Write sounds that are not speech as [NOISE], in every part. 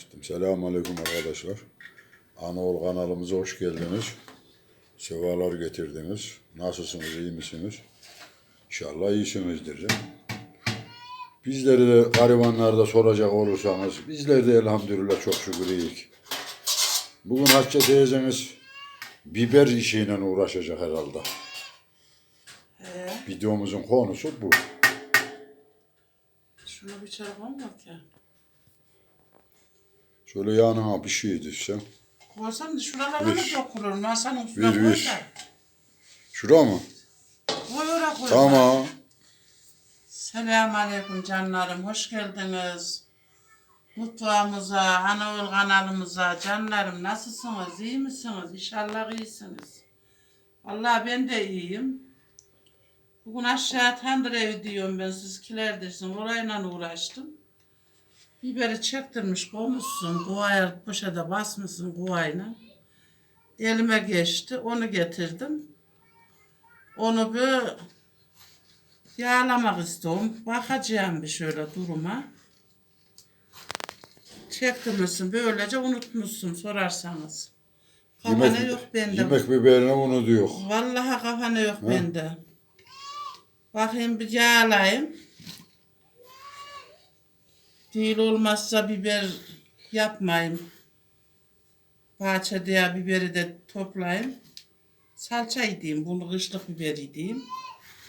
Açtım. Selamun Aleyküm arkadaşlar. Anaol kanalımıza hoş geldiniz. Sevalar getirdiniz. Nasılsınız, iyi misiniz? İnşallah iyisinizdir. Bizleri de garibanlarda soracak olursanız, bizler de elhamdülillah çok şükür iyiyiz. Bugün Hatice teyzemiz biber işiyle uğraşacak herhalde. He. Videomuzun konusu bu. Şuna bir çarpı bak ya. Şöyle yanına bir şey düşsen. Koysam da şuralara Ver. mı dokunur? Masanın üstüne Ver, koy ver. da. Şura mı? Koy oraya koy. Tamam. Selamun Aleyküm canlarım. Hoş geldiniz. Mutfağımıza, Anaol kanalımıza. Canlarım nasılsınız? İyi misiniz? İnşallah iyisiniz. Vallahi ben de iyiyim. Bugün aşağı tandır evi diyorum ben siz kilerdirsin. Orayla uğraştım. Biberi çektirmiş koymuşsun. Kovaya poşete basmışsın kovayla. Elime geçti. Onu getirdim. Onu bir yağlamak istiyorum. Bakacağım bir şöyle duruma. Çektirmişsin. Böylece unutmuşsun sorarsanız. Kafana Yemek, yok bende. yemek biberine bunu diyor. Vallahi kafana yok bende. Bakayım bir yağlayayım. Değil olmazsa biber yapmayayım. Bahçede ya biberi de toplayayım. Salça yediğim, bunu kışlık biber yediğim.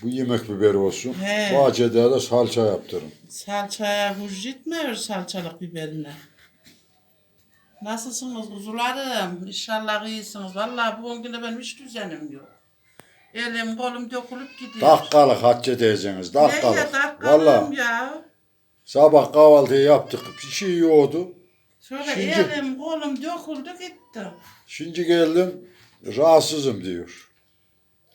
Bu yemek biberi olsun. He. Bahçede de salça yaptırın. Salçaya kuş gitmiyor salçalık biberine. Nasılsınız kuzularım? İnşallah iyisiniz. Vallahi bu günde benim hiç düzenim yok. Elim kolum dökülüp gidiyor. Dakikalık Hatice teyzeniz. Dakikalık. dakkalım Valla ya? Sabah kahvaltıyı yaptık. Bir şey yoğdu. Şöyle Şimdi- elim kolum döküldü gitti. Şimdi geldim. Rahatsızım diyor.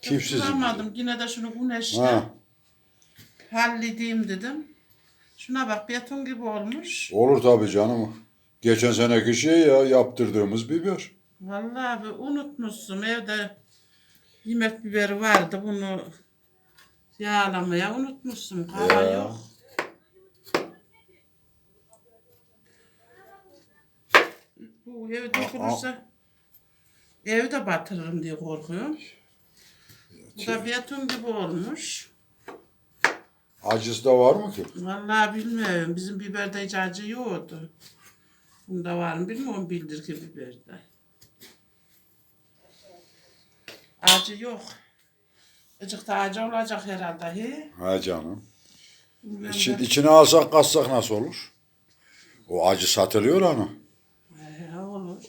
Kipsizim. diyor. Tutamadım. Yine de şunu güneşte Ha, halledeyim dedim. Şuna bak beton gibi olmuş. olur tabii canım. Geçen seneki şey ya yaptırdığımız biber. Vallahi bir unutmuşsun evde yemek biberi vardı bunu yağlamaya unutmuşsun. Kava Ya. yok. Bu ev dökülürse evi de batırırım diye korkuyorum. Bu da beton gibi olmuş. Acısı da var mı ki? Vallahi bilmiyorum. Bizim biberde hiç acı yoktu. Bunda var mı bilmiyorum bildir ki biberde. Acı yok. Azıcık da acı olacak herhalde. He? Ha canım. Bilmiyorum İçi, ben- içine alsak katsak nasıl olur? O acı satılıyor ana.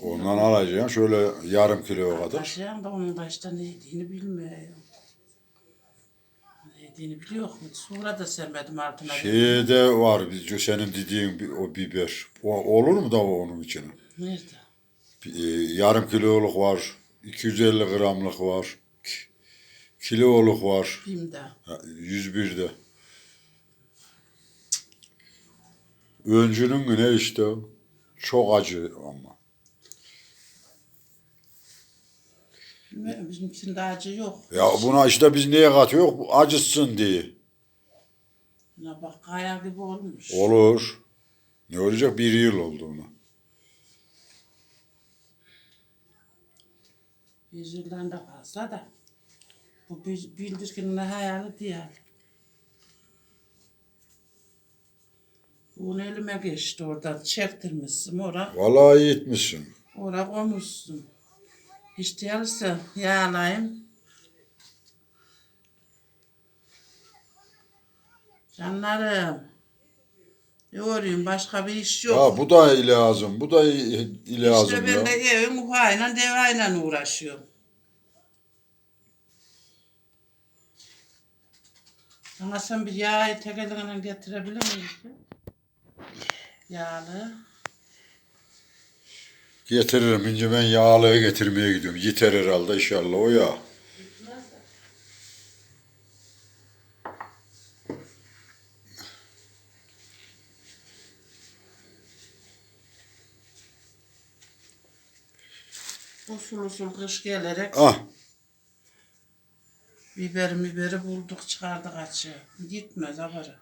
Ondan alacaksın şöyle yarım kilo kadar. Taşıyan da onun da işte ne yediğini bilmiyorum. Ne yediğini biliyor mu? Sonra da sevmedim altına. Şeyde var bir- senin dediğin o biber. O, olur mu da o onun içine? Nerede? Bir, e, yarım kiloluk var. 250 gramlık var. ki- Kiloluk var. Bim'de. ha, 101'de. Öncünün mü ne işte o? Çok acı ama. Bilmiyorum bizimkinde acı yok. Ya buna işte biz niye katıyor? Bu Acıtsın diye. Buna bak kaya gibi olmuş. Olur. Ne olacak? Bir yıl oldu ona. Bir yıldan da fazla da. Bu bir- bildirkinin hayali değil. Bunu elime geçti orada çektirmişsin ora. Vallahi iyi etmişsin. Ora koymuşsun. Hiç değilse yağlayayım. Canlarım. Yoruyorum başka bir iş yok. Ya bu da lazım. Bu da lazım işte ben ya. de evim ufayla devayla uğraşıyorum. Sana sen bir yağı tek elinle getirebilir misin? Yağlı. Getiririm. İnce ben yağlığı getirmeye gidiyorum. Yeter herhalde inşallah o ya. Usul usul kış gelerek Ah Biberi biberi bulduk çıkardık açığı. Gitmez abarı.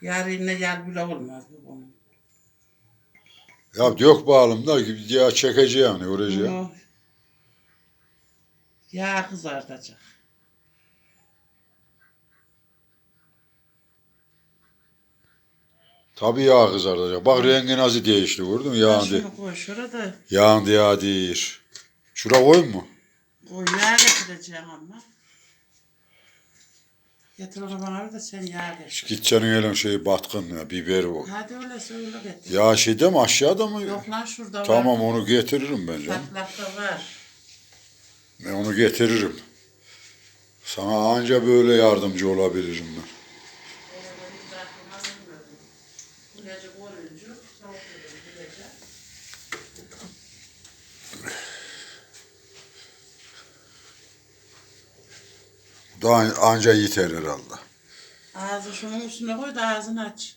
Yarın ne yer bile olmaz bu bunun. Ya dök bağlım da ya çekeceğim ne uğraşacağım. Bunu yağ kızartacak. Tabii yağ kızartacak. Bak rengi nasıl değişti gördün mü? Ya Yağın, di şunu koy şurada. yağın yağ değil. Şura koyun mu? Koy yağ getireceğim ama. Getir onu bana de sen yağ getir. Gideceğin elin şeyi batkın ya, biber bu. Hadi öyle söyle getir. Ya şeyde mi aşağıda mı? Yok lan şurada var. Tamam onu getiririm ben canım. Patlakta var. Ben onu getiririm. Sana anca böyle yardımcı olabilirim ben. Kuleci koruyucu. soğuk oluyor kuleci. Daha anca yeter herhalde. Ağzı şunun üstüne koy da ağzını aç.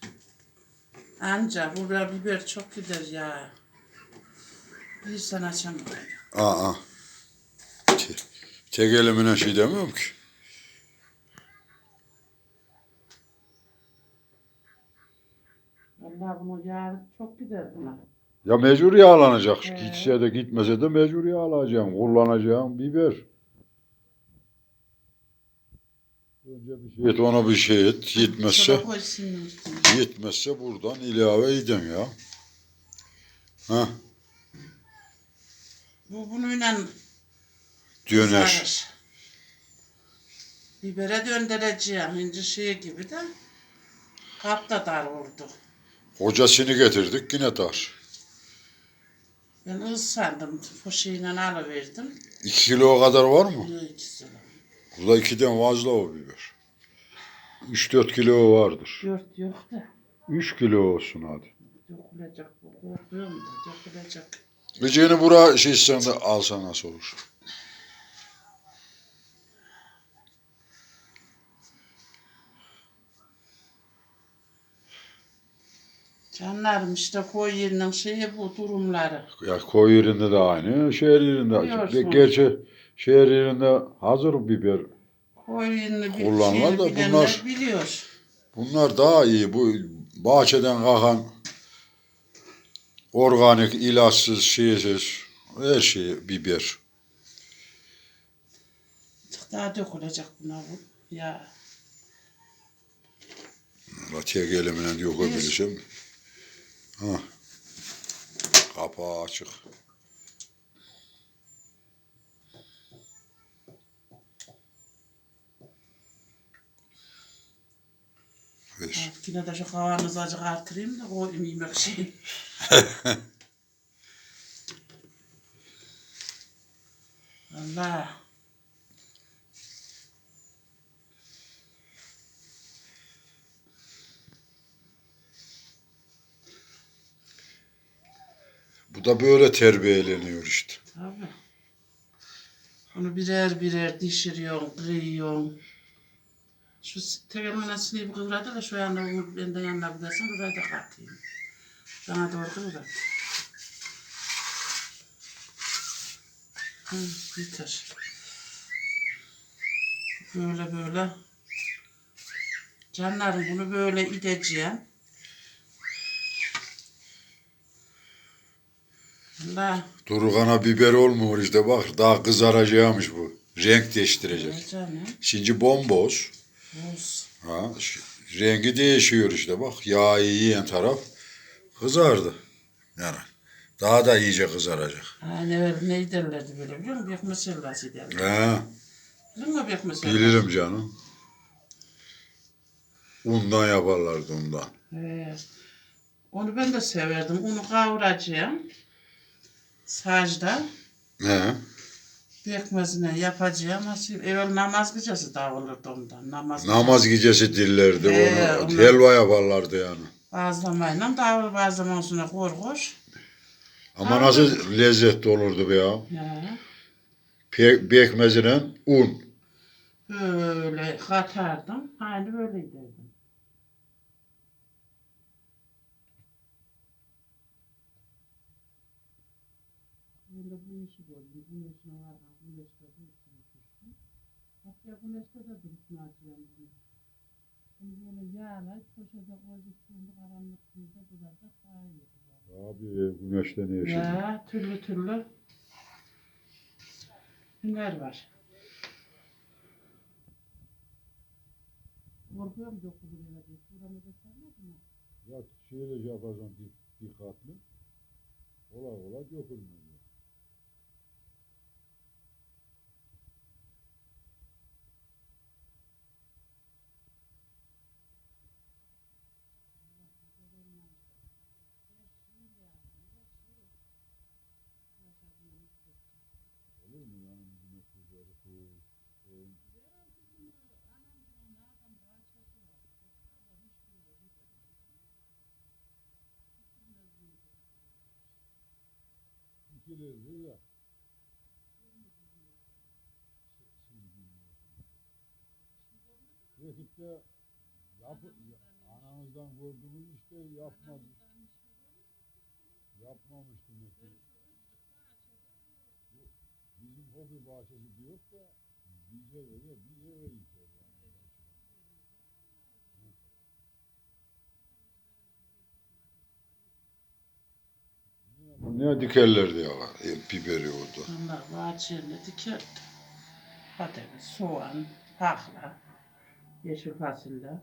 Anca buraya biber çok gider ya. Bir sen açamam. Aa. Te- Tek elimine şey demiyorum ki. Vallahi bunu yağ çok gider buna. Ya mecbur yağlanacak. He. Gitse de gitmese de mecbur yağlayacağım. Kullanacağım biber. Önce bir şey et ona bir şey et. Yetmezse, yetmezse buradan ilave edin ya. Ha, Bu bununla döner. kızarır. Bibere döndüreceğim. İnce şey gibi de. Kap da dar oldu. Hocasını getirdik yine dar. Ben ız sandım. Poşeyle alıverdim. İki kilo kadar var mı? Bu ikisi. Burada ikiden fazla o biber. Üç dört kilo vardır. Dört yok da. Üç kilo olsun hadi. Dökülecek bu. Korkuyorum da dökülecek. Gıcığını bura şey sen de alsa nasıl olur? Canlarım işte koy yerinin şeyi bu durumları. Ya koy yerinde de aynı, şehir yerinde. Biliyorsun. Gerçi şehir yerinde hazır biber. Koy yerini bir Kullanılan şeyi da bilenler bunlar- biliyor. Bunlar daha iyi. Bu bahçeden kalkan organik, ilaçsız, şeysiz her şey biber. Daha dökülecek buna bu. Ya La tek elimle dökebilirsem. Ha. Kapağı açık. Ver. yine de şu kavanızı acık artırayım da koyayım yemek şey. [LAUGHS] Allah. Bu da böyle terbiyeleniyor işte. Tabii. Onu birer birer dişiriyorsun, kıyıyorsun. Şu tekelmene sinip kıvradı da şu yanda onu benden yanına gidersin, buraya da katayım. Bana doğru kıvrat. Hı, yeter. Böyle böyle. Canlarım bunu böyle ideceğim. Allah. Durugana biber olmuyor işte bak daha kızaracakmış bu. Renk değiştirecek. Canım? Şimdi bomboş. Buz. Ha, rengi değişiyor işte bak. Yağı yiyen taraf kızardı. Yani daha da iyice kızaracak. Ha ne, ne derlerdi böyle biliyor musun? Bekmez helvası derler. Ha, Biliyor musun bekmez helvası? bilirim canım. Undan yaparlardı undan. He. Onu ben de severdim. Unu kavuracağım. Sacda. He. Bekmezine yapacağım. Evvel namaz gecesi dağılırdı ondan. Namaz, Namaz gecesi dillerdi He, onu. onlar- Helva yaparlardı yani. Bazlamayla dağılır bazlama üstüne kor kor. Ama nasıl lezzetli olurdu be ya. Ya. Pe- Pekmezine un. Böyle katardım. Aynı böyle giderdim. Ben de bu işi gördüm. Bu işine vardım. Bu işte bu işine düştüm. Bu işte de duruşunu açıyorum bunu. Bunu böyle yağlayıp poşete koyduk. Şimdi karanlık bir de duracak daha iyi. Abi güneşleniyor şimdi. Ya türlü türlü günler var. Korkuyorum dokunur eve diye. Buramı göstermez mi? Ya şöyle yapacaksın dik, dikkatli. Kolay kolay dökülmüyor. Olur mu yani güneş üzeri soğuk, İkilerdi ya. Yakıp da yapı, ananızdan gördünüz işte yapmadı. Yapmamış demek ki. Bizim hobi bahçesi diyor da bize öyle bir eve yani. Ne dikerlerdi ya e, biberi orada. Onlar bahçelerine dikerdi. Patates, soğan, pakla, yeşil fasulye.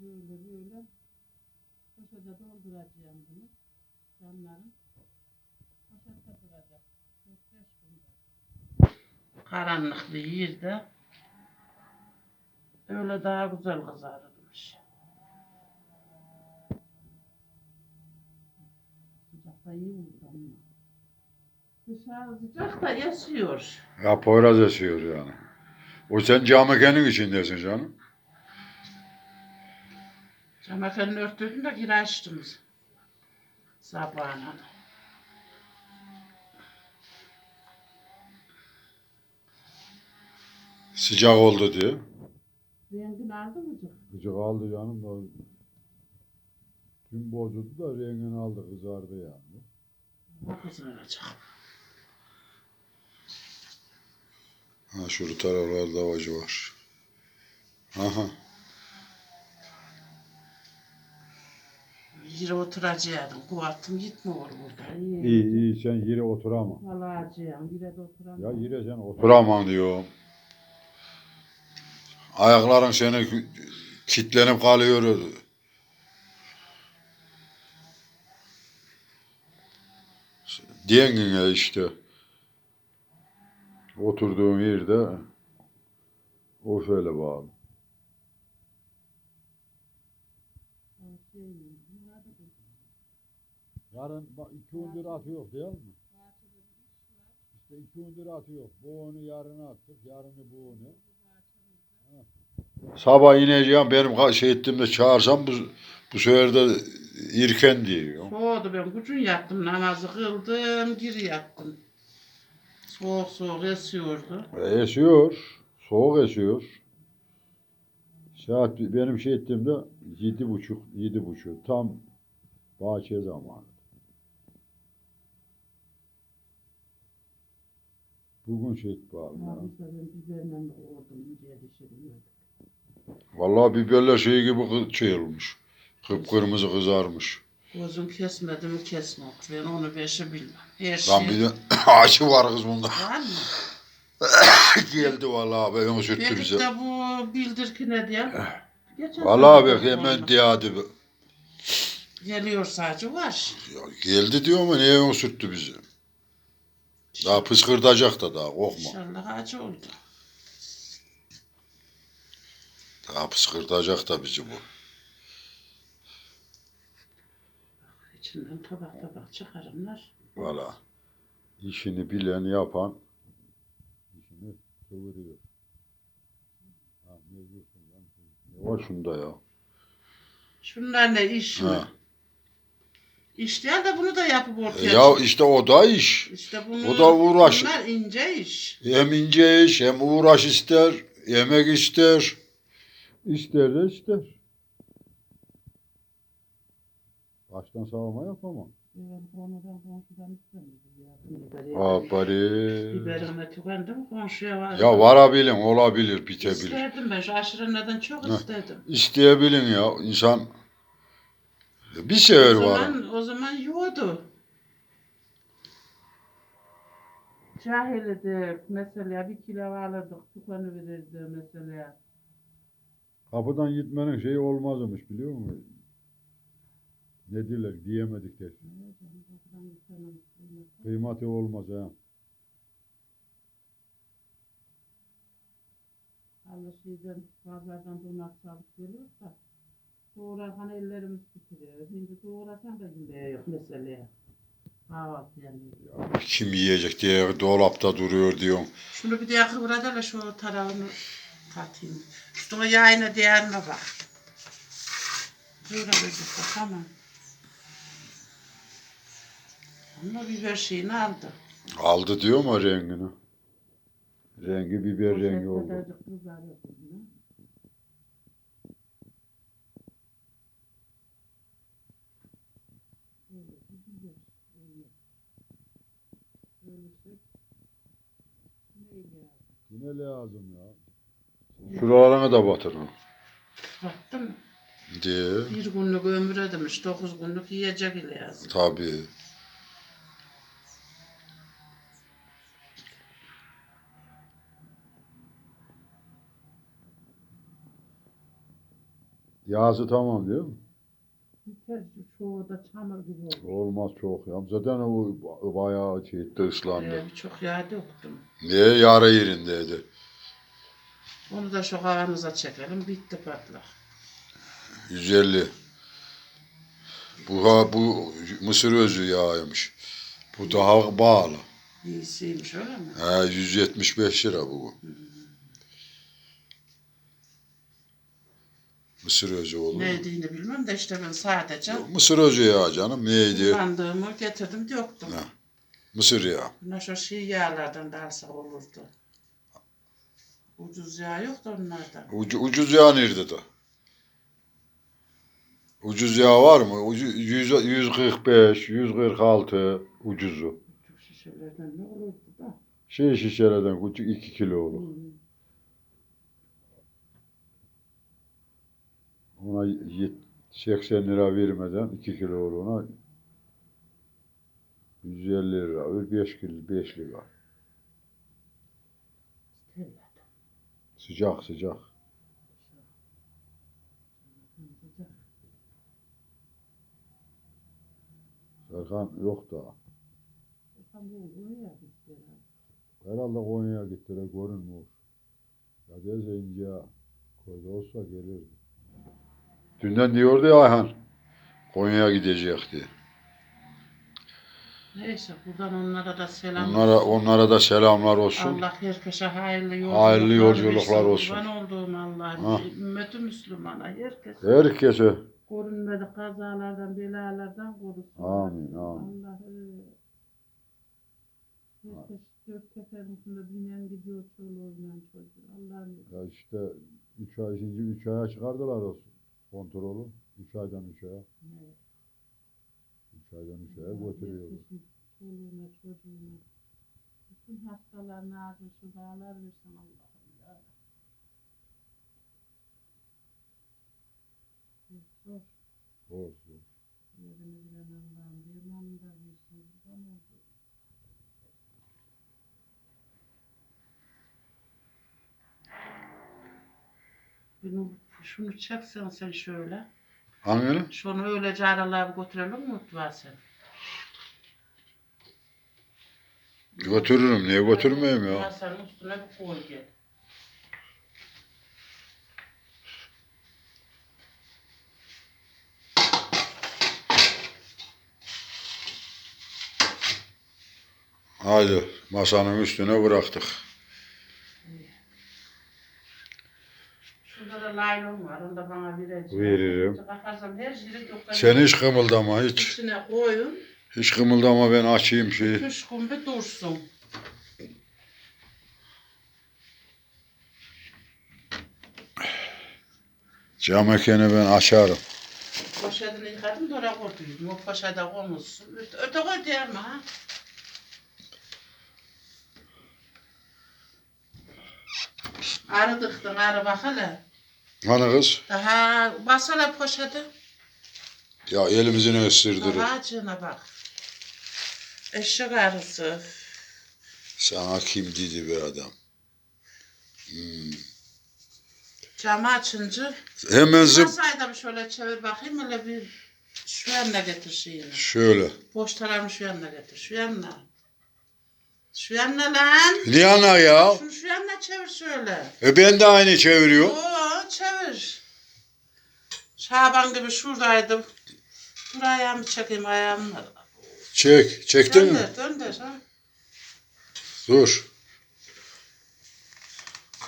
Böyle böyle poşete dolduracağım bunu. Canların poşette duracak. 4-5 günde. Karanlık bir yerde öyle daha güzel kızarırmış. Sıcak da iyi oldu ama. Dışarı sıcak da esiyor. Ya Poyraz esiyor yani. O sen cami kendin içindesin canım. Camakanın örttüğünü de geri açtım. Sıcak oldu diye. Rengini aldı mı canım? Sıcak aldı canım da. Tüm bozuldu da rengini aldı kızardı yani. Kızaracak. Ha şurada taraflarda avacı var. Aha. Yere oturacaktım. Kuvattım gitme olur burada. İyi. İyi iyi sen yere oturama. Alacağım. Yere de oturamam. Ya yere sen oturamam diyor. Ayakların seni kitlenip kalıyor. Dengine işte. Oturduğun yerde o şöyle bağlı. Yarın bak iki gündür atıyor değil mi? İşte iki gündür atıyor. Bu onu yarına attık. Yarını bu onu. Sabah ineceğim benim şey ettiğimde çağırsam bu, bu sefer de irken diyor. Soğudu ben kucun yattım namazı kıldım geri yattım. Soğuk soğuk esiyordu. Esiyor. Soğuk esiyor. Saat benim şey ettiğimde yedi buçuk, yedi buçuk. Tam bahçe zamanı. Bugün şey etti bağlı ya. Abi ben biberle yoğurdum ince dişiriyordum. Vallahi biberler şey gibi kı- şey olmuş. Kıpkırmızı kızarmış. Gözüm kesmedi mi kesmem. Ben onu beşi bilmem. Her Lan şey bir de [COUGHS] acı var kız bunda. var mı? [COUGHS] Geldi vallahi be onu sürttü Belki bize. de bu bildir ki ne diye. Geçen Vallahi sene be hemen diyadı. Geliyor sadece var. Ya geldi diyor ama niye onu sürttü bizi? Daha pıskırtacak da daha korkma. İnşallah acı oldu. Daha pıskırtacak da bizi bu. İçinden tabak tabak çıkarımlar. Valla. İşini bilen yapan işini kıvırıyor. Ha, ne diyorsun lan? Ne var şunda ya? Şunlar ne iş mi? Ha. İş değil de bunu da yapıp ortaya Ya çık- işte o da iş. İşte bunu, o da uğraş. Bunlar ince iş. Hem ince iş hem uğraş ister, yemek ister. İster de ister. Baştan savunma yapamam. Abari. Biberime tükendim komşuya var. Ya varabilin, olabilir, bitebilir. İstedim ben şu aşırı neden çok istedim. İsteyebilin ya insan. Bir sefer o var. zaman, o zaman yiyordu. Cahildi mesela bir kilo alırdık tükanı verirdi mesela. Kapıdan gitmenin şeyi olmazmış biliyor musun? Ne diyorlar diyemedik de. Kıymeti olmaz ha. Allah şeyden pazardan donak salıp geliyorsa doğrarken ellerimiz titriyor. Şimdi doğrasan da yine yok mesela. Kahvaltı yani. Kim yiyecek diye dolapta duruyor diyorsun. Şunu bir diye kıvıra da şu tarafını katayım. Üstüne yağına diğerine bak. Böyle böyle tamam. Ama biber şeyini aldı. Aldı diyor mu rengini? Rengi biber rengi oldu. Poşetlercik kızarıyor bunlar. Böyle bir biber, böyle. Yine lazım ya. Şuralarına da batırın. Baktın Diye. bir günlük ömür demiş, dokuz günlük yiyecek ile yazın. Tabii. Yağsı tamam değil mi? Biter, çoğu da çamur gibi oldu. Olmaz çok ya. Zaten o bayağı şey ıslandı. Ee, çok yağ döktüm. Niye yara yerindeydi? Onu da şu kavanoza çekelim, bitti patlak. 150. Bu ha bu mısır özü yağıymış. Bu daha bağlı. İyisiymiş öyle mi? Ha 175 lira bu. Mısır özü olur. Neydiğini bilmem de işte ben sadece Mısır özü yağı canım neydi? kullandığımı getirdim döktüm. Ha. Mısır yağı. Buna şu şey yağlardan da alsak olurdu. Ucuz yağ yok da onlardan. Ucu, ucuz yağ nerede de? Ucuz yağ var mı? Ucu, 100, 145, 146 ucuzu. Küçük şişelerden ne olurdu da. Şey şişelerden küçük 2 kilo olur. Hmm. Ona yet- 80 lira vermeden 2 kilo olduğuna 150 lira ver 5 kilo 5 lira. Sıcak sıcak. Serkan yok da. Herhalde Konya'ya gittiler görünmüyor. Ya gelse ince koyda olsa gelirdi. Dünden diyordu ya Ayhan. Konya'ya gidecek diye. Neyse buradan onlara da selam. Onlara, olsun. onlara da selamlar olsun. Allah herkese hayırlı yolculuklar, Hayırlı yolculuklar versin. olsun. Kurban olduğum Allah. Ha. Ümmeti Müslümana herkes Herkese görünmedi kazalardan, belalardan korusun. Amin, amin. Allah Herkes dört tepenin üstünde dünyanın gidiyor çoluğuyla çocuğu. Allah'ım ya işte 3 ay şimdi 3 aya çıkardılar o kontrolü. 3 aydan 3 aya. 3 aydan 3 aya götürüyorlar. Herkesin Çoluğuna, çocuğuna. Bütün hastalarına acil şifalar versin Allah'ım ya. Zor. Olsun. Yerini bilen Allah'ım dermanını da versin. Kurban olsun. Bunu, şunu çeksen sen şöyle. Hangini? Şunu öylece aralığa götürelim mi mutfağa sen? Götürürüm. Niye götürmeyeyim ya? Masanın üstüne bir koy gel. Haydi masanın üstüne bıraktık. Laylon var, onu da bana vereceğim. Veririm. Bakarsam her yeri dökerim. Sen hiç kımıldama hiç. İçine koyun, Hiç kımıldama ben açayım şeyi. gün bir dursun. Cam ekeni ben açarım. Poşetini yıkadım da oraya koyduydum. O poşete konulsun. Öte, öte koy diye ama ha. Arı dıktın arı bak hele. Hani kız? Daha basala poşeti. Ya elimizini ısırdırır. Daha acına bak. Eşek arısı. Sana kim dedi bir adam? Hmm. Camı açınca. Hemen zıp Masayı bir şöyle çevir bakayım. Öyle bir şu yanına getir şeyini. şöyle. Boş tarafını şu yanına getir. Şu yanına. Şu yanına lan. Niye ana ya? Şunu şu yanına çevir şöyle. E ben de aynı çeviriyorum. Oo çevir. Şaban gibi şuradaydı. Dur ayağımı çekeyim ayağımı. Çek. Çektin mi? Döndür döndür. Ha. Dur.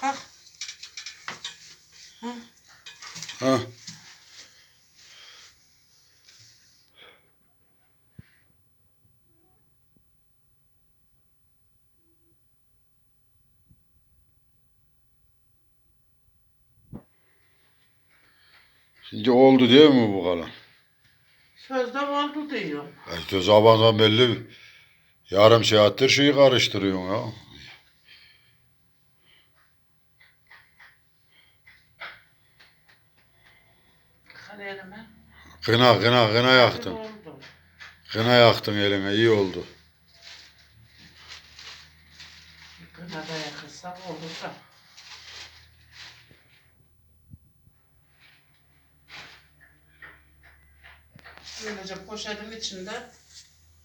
Kalk. Ha. Şimdi oldu değil mi bu kalan? Sözde oldu diyor. Ya İşte zamandan belli yarım saattir şeyi karıştırıyorsun ya. Kal elime. Kına kına kına yaktın. Oldu. Kına yaktın eline iyi oldu. Kına da yakılsa olur da. Böylece poşetin içinde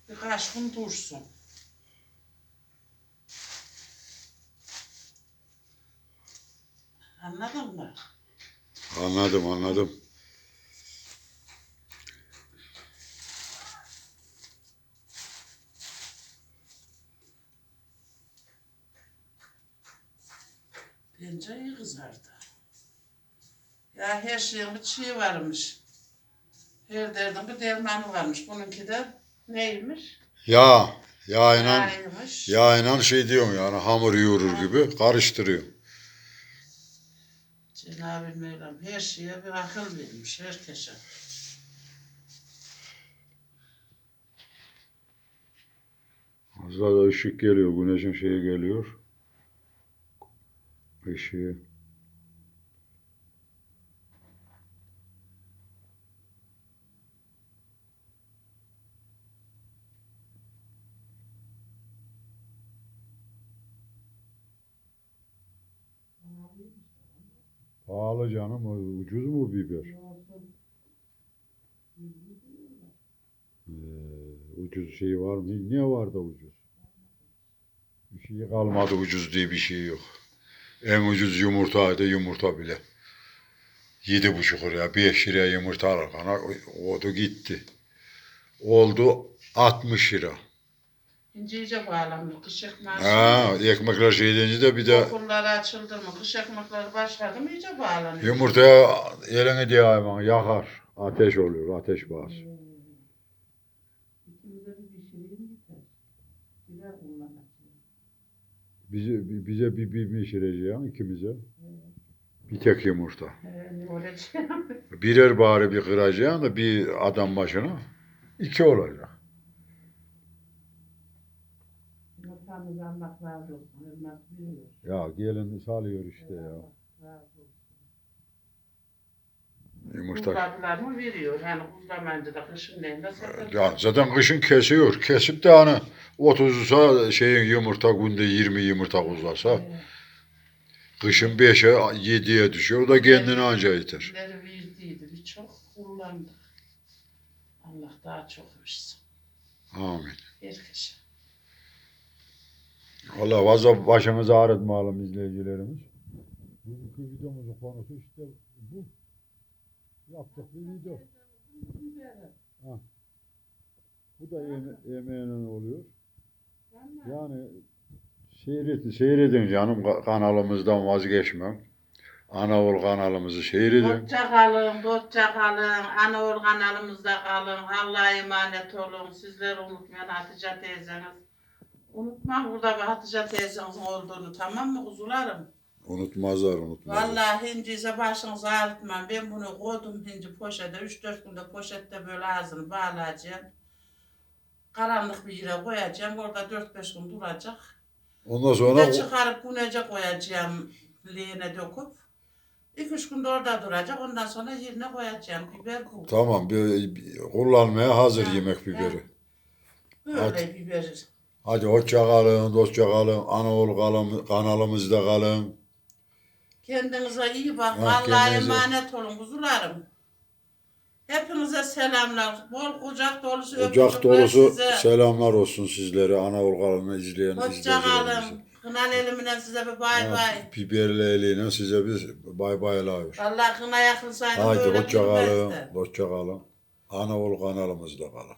birkaç gün dursun. Anladın mı? Anladım anladım. Bence iyi kızardı. Ya her şeyin bir çiğ varmış. Her derdin bir dermanı varmış. Bununki de neymiş? Ya yağıyla Yağıymış. yağıyla şey diyorum yani hamur yoğurur gibi karıştırıyor. Cenab-ı Mevlam her şeye bir akıl vermiş herkese. Az daha da ışık geliyor. Güneşin şeyi geliyor. Işığı. Pahalı Ucuz mu biber? Ee, ucuz şey var mı? Ne var da ucuz? Bir şey kalmadı ucuz diye bir şey yok. En ucuz yumurtaydı yumurta bile. Yedi buçuk liraya, beş liraya yumurta alırken o da gitti. Oldu 60 lira. İnce iyice bağlanmış. Kış ekmeği. Ha, ekmekler şey deyince de bir de Okulları açıldı mı? Kış ekmekleri başladı mı iyice bağlanıyor. yumurtaya elini diye hayvan yakar. Ateş oluyor, ateş bas. İkimize bir pişireyim biter. Birer kullanacağım. Bize, bize bir bir pişireceğim ikimize. Bir tek yumurta. Ee, olacak? Birer bari bir kıracaksın da bir adam başına iki olacak. Almak razı olsun. Biliyor. Ya gelin salıyor işte ya. Razı olsun. Yumurta. Kuzladılar mı veriyor. Yani kuzlamayınca da kışın neyinde satır. Ya zaten kışın kesiyor. Kesip de hani 30'sa şeyin yumurta günde 20 yumurta kuzlasa Ee, kışın 5'e 7'ye düşüyor. O da kendini anca yeter. ileri verdiydi. Birçok kullandık. Allah daha çok versin. Amin. Herkese. Allah fazla başımızı ağrıtmayalım izleyicilerimiz. Bugünkü videomuzun konusu işte bu. Yaptık bir video. Ha. Bu da yeme yemeğinin oluyor. Yani seyredin, seyredin canım ka- kanalımızdan vazgeçmem. Anaol kanalımızı seyredin. Hoşça kalın, dostça kalın. Anaol kanalımızda kalın. Allah'a emanet olun. Sizleri unutmayın Hatice teyzeniz. Unutma burada Hatice teyzenizin olduğunu tamam mı kuzularım? Unutmazlar unutmazlar. Vallahi hincize başınızı ağrıtmam. Ben bunu koydum hinci poşete. 3-4 günde poşette böyle ağzını bağlayacağım. Karanlık bir yere koyacağım. Orada 4-5 gün duracak. Ondan sonra de çıkarıp güneşe koyacağım. Leğene döküp. 2-3 günde orada duracak. Ondan sonra yerine koyacağım. Biber bu. tamam bir, bir- kullanmaya hazır Ha, yemek ha. biberi. Böyle biber. Hadi hoşça kalın, dostça kalın. Anaol kalın, kanalımızda kalın. Kendinize iyi bakın. Ha, Allah'a kendinize- emanet olun kuzularım. Hepinize selamlar. Bol kucak dolusu Ocak öpücükler dolusu size. selamlar olsun sizlere. Anaol kalını izleyen Hoşça izleyicilerimize. kalın. Kınal elimine size bir bay bay. Biberli eliyle size bir bay baylar. Allah kına yakılsaydı Haydi böyle hoşça kalın, bilmezdi. hoşça kalın. Anaol kanalımızda kalın.